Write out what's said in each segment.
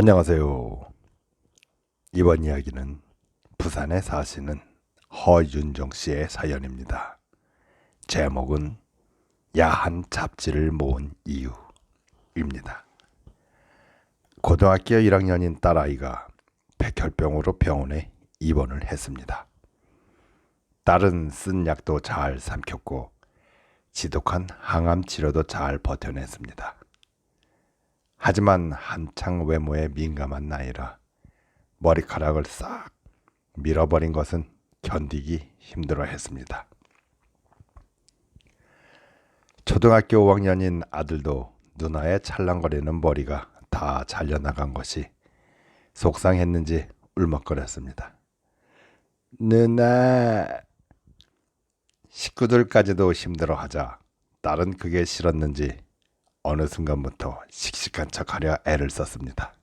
안녕하세요. 이번 이야기는 부산에 사시는 허윤정 씨의 사연입니다. 제목은 야한 잡지를 모은 이유입니다. 고등학교 1학년인 딸아이가 백혈병으로 병원에 입원을 했습니다. 딸은 쓴 약도 잘 삼켰고 지독한 항암 치료도 잘 버텨냈습니다. 하지만 한창 외모에 민감한 나이라 머리카락을 싹 밀어버린 것은 견디기 힘들어 했습니다. 초등학교 5학년인 아들도 누나의 찰랑거리는 머리가 다 잘려나간 것이 속상했는지 울먹거렸습니다. 누나 식구들까지도 힘들어하자 딸은 그게 싫었는지 어느 순간부터 씩씩한 척하려 애를 썼습니다.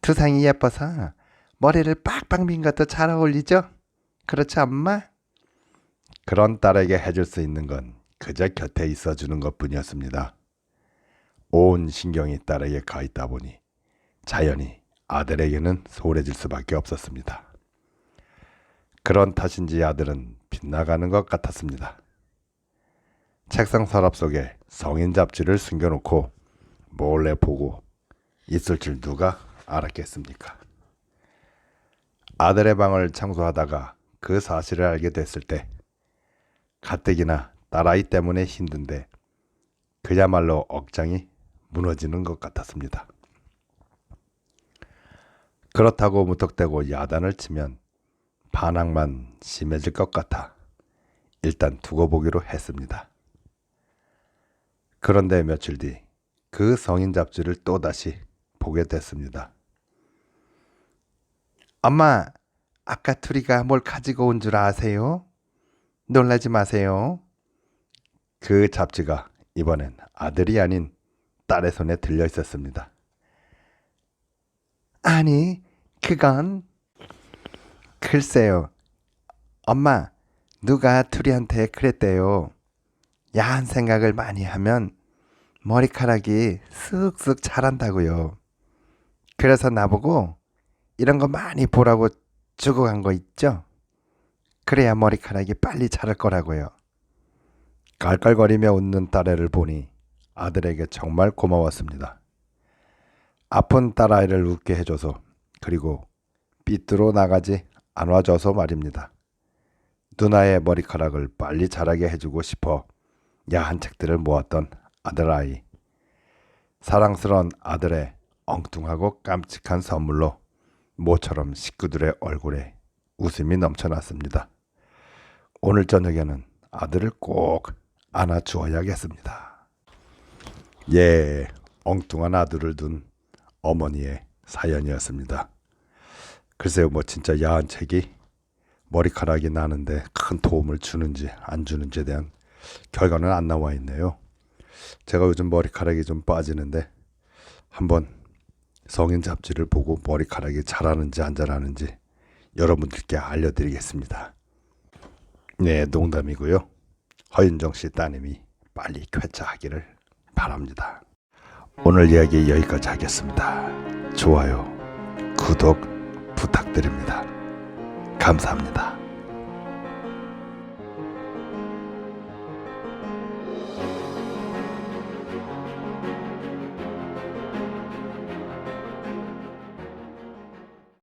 두상이 예뻐서 머리를 빡빡 민 것도 잘 어울리죠? 그렇지 엄마? 그런 딸에게 해줄 수 있는 건 그저 곁에 있어주는 것뿐이었습니다. 온 신경이 딸에게 가 있다 보니 자연히 아들에게는 소홀해질 수밖에 없었습니다. 그런 탓인지 아들은 빗나가는 것 같았습니다. 책상 서랍 속에 성인 잡지를 숨겨놓고 몰래 보고 있을 줄 누가 알았겠습니까? 아들의 방을 청소하다가 그 사실을 알게 됐을 때 가뜩이나 딸아이 때문에 힘든데 그야말로 억장이 무너지는 것 같았습니다. 그렇다고 무턱대고 야단을 치면 반항만 심해질 것 같아 일단 두고 보기로 했습니다. 그런데 며칠 뒤 그 성인 잡지를 또다시 보게 됐습니다. 엄마, 아까 투리가 뭘 가지고 온 줄 아세요? 놀라지 마세요. 그 잡지가 이번엔 아들이 아닌 딸의 손에 들려 있었습니다. 아니, 그건 글쎄요. 엄마, 누가 투리한테 그랬대요. 야한 생각을 많이 하면 머리카락이 쓱쓱 자란다고요. 그래서 나보고 이런 거 많이 보라고 주고 간 거 있죠? 그래야 머리카락이 빨리 자랄 거라고요. 깔깔거리며 웃는 딸애를 보니 아들에게 정말 고마웠습니다. 아픈 딸아이를 웃게 해줘서 그리고 삐뚤어 나가지 않아줘서 말입니다. 누나의 머리카락을 빨리 자라게 해주고 싶어 야한 책들을 모았던 아들아이. 사랑스러운 아들의 엉뚱하고 깜찍한 선물로 모처럼 식구들의 얼굴에 웃음이 넘쳐났습니다. 오늘 저녁에는 아들을 꼭 안아주어야겠습니다. 예, 엉뚱한 아들을 둔 어머니의 사연이었습니다. 글쎄요, 뭐 진짜 야한 책이 머리카락이 나는데 큰 도움을 주는지 안 주는지에 대한 결과는 안 나와 있네요. 제가 요즘 머리카락이 좀 빠지는데 한번 성인 잡지를 보고 머리카락이 자라는지 안 자라는지 여러분들께 알려드리겠습니다. 네, 농담이고요. 허윤정 씨 따님이 빨리 쾌차하기를 바랍니다. 오늘 이야기 여기까지 하겠습니다. 좋아요, 구독 부탁드립니다. 감사합니다.